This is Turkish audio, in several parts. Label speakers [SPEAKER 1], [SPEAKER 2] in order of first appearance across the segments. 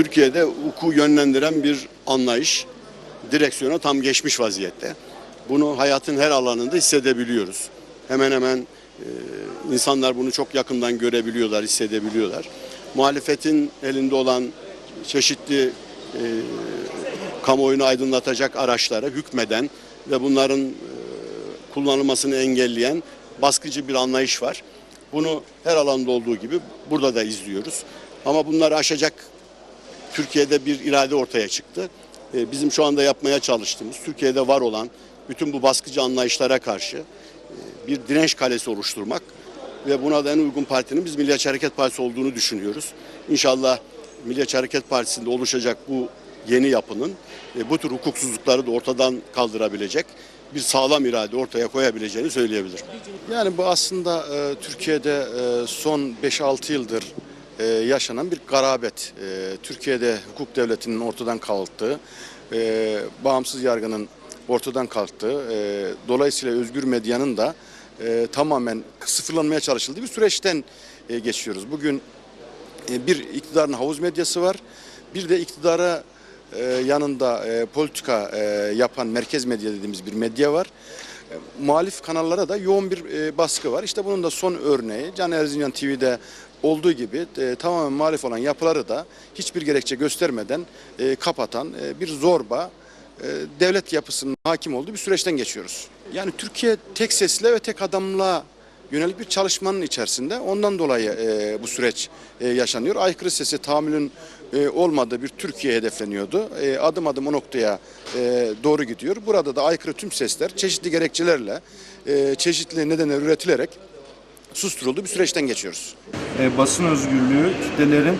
[SPEAKER 1] Türkiye'de hukuku yönlendiren bir anlayış direksiyona tam geçmiş vaziyette. Bunu hayatın her alanında hissedebiliyoruz. Hemen hemen e, insanlar bunu çok yakından görebiliyorlar, hissedebiliyorlar. Muhalefetin elinde olan çeşitli e, kamuoyunu aydınlatacak araçlara hükmeden ve bunların e, kullanılmasını engelleyen baskıcı bir anlayış var. Bunu her alanda olduğu gibi burada da izliyoruz. Ama bunları aşacak Türkiye'de bir irade ortaya çıktı. E, Bizim şu anda yapmaya çalıştığımız, Türkiye'de var olan bütün bu baskıcı anlayışlara karşı e, bir direnç kalesi oluşturmak ve buna da en uygun partinin biz Milliyetçi Hareket Partisi olduğunu düşünüyoruz. İnşallah Milliyetçi Hareket Partisi'nde oluşacak bu yeni yapının e, bu tür hukuksuzlukları da ortadan kaldırabilecek bir sağlam irade ortaya koyabileceğini söyleyebilirim.
[SPEAKER 2] Yani bu aslında e, Türkiye'de e, son 5-6 yıldır e, yaşanan bir garabet. E, Türkiye'de hukuk devletinin ortadan kalktığı, e, bağımsız yargının ortadan kalktığı, dolayısıyla özgür medyanın da tamamen sıfırlanmaya çalışıldığı bir süreçten geçiyoruz. Bugün bir iktidarın havuz medyası var, bir de iktidara yanında politika yapan merkez medya dediğimiz bir medya var. E, muhalif kanallara da yoğun bir baskı var. İşte bunun da son örneği Can Erzincan TV'de olduğu gibi e, tamamen muhalif olan yapıları da hiçbir gerekçe göstermeden e, kapatan e, bir zorba e, devlet yapısının hakim olduğu bir süreçten geçiyoruz. Yani Türkiye tek sesle ve tek adamla yönelik bir çalışmanın içerisinde. Ondan dolayı e, bu süreç e, yaşanıyor. Aykırı sesi tahammülün e, olmadığı bir Türkiye hedefleniyordu. E, adım adım o noktaya e, doğru gidiyor. Burada da aykırı tüm sesler çeşitli gerekçelerle, e, çeşitli nedenler üretilerek susturulduğu bir süreçten geçiyoruz.
[SPEAKER 3] e, basın özgürlüğü kitlelerin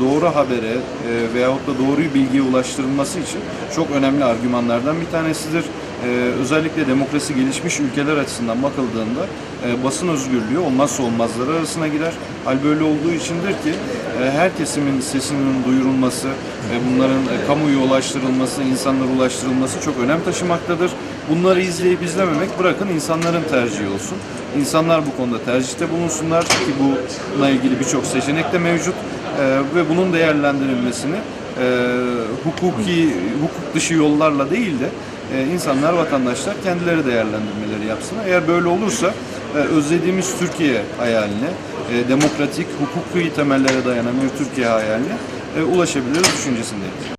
[SPEAKER 3] doğru habere e, veyahut da doğru bilgiye ulaştırılması için çok önemli argümanlardan bir tanesidir. E, özellikle demokrasi gelişmiş ülkeler açısından bakıldığında e, basın özgürlüğü olmazsa olmazları arasına girer. Hal böyle olduğu içindir ki e, her kesimin sesinin duyurulması ve bunların e, kamuoyu ulaştırılması, insanlara ulaştırılması çok önem taşımaktadır. Bunları izleyip izlememek bırakın insanların tercihi olsun. İnsanlar bu konuda tercihte bulunsunlar ki bununla ilgili birçok seçenek de mevcut ve bunun değerlendirilmesini e, hukuki, hukuk dışı yollarla değil de e, insanlar, vatandaşlar kendileri değerlendirmeleri yapsınlar. Eğer böyle olursa e, özlediğimiz Türkiye hayaline, demokratik, hukuki temellere dayanan bir Türkiye hayaline ulaşabiliriz düşüncesindeyim.